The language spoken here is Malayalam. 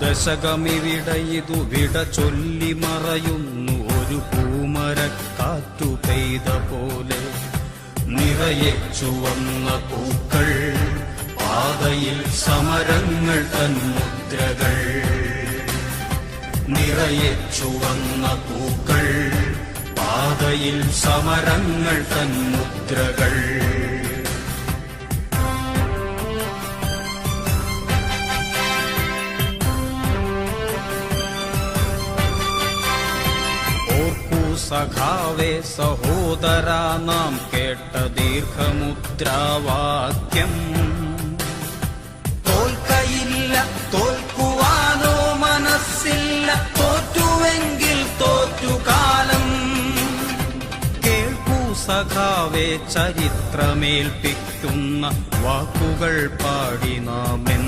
ദശകമിവിടെ ഇതു വിട ചൊല്ലി മറയുന്നു. ഒരു പൂമരക്കാറ്റു പെയ്ത പോലെ നിറയെ ചുവന്ന പൂക്കൾ. പാതയിൽ സമരങ്ങൾ തൻ മുദ്രകൾ. നിറയെ ചുവന്ന പൂക്കൾ. പാതയിൽ സമരങ്ങൾ തൻ സഖാവേ സഹോദര നാം കേട്ട ദീർഘമുദ്രാവാക്യം. തോൽക്കയില്ല തോൽക്കുവാനോ മനസ്സില്ല തോറ്റുവെങ്കിൽ തോറ്റുകാലം. കേൾക്കൂ സഖാവേ ചരിത്രമേൽപ്പിക്കുന്ന വാക്കുകൾ പാടി നാമെ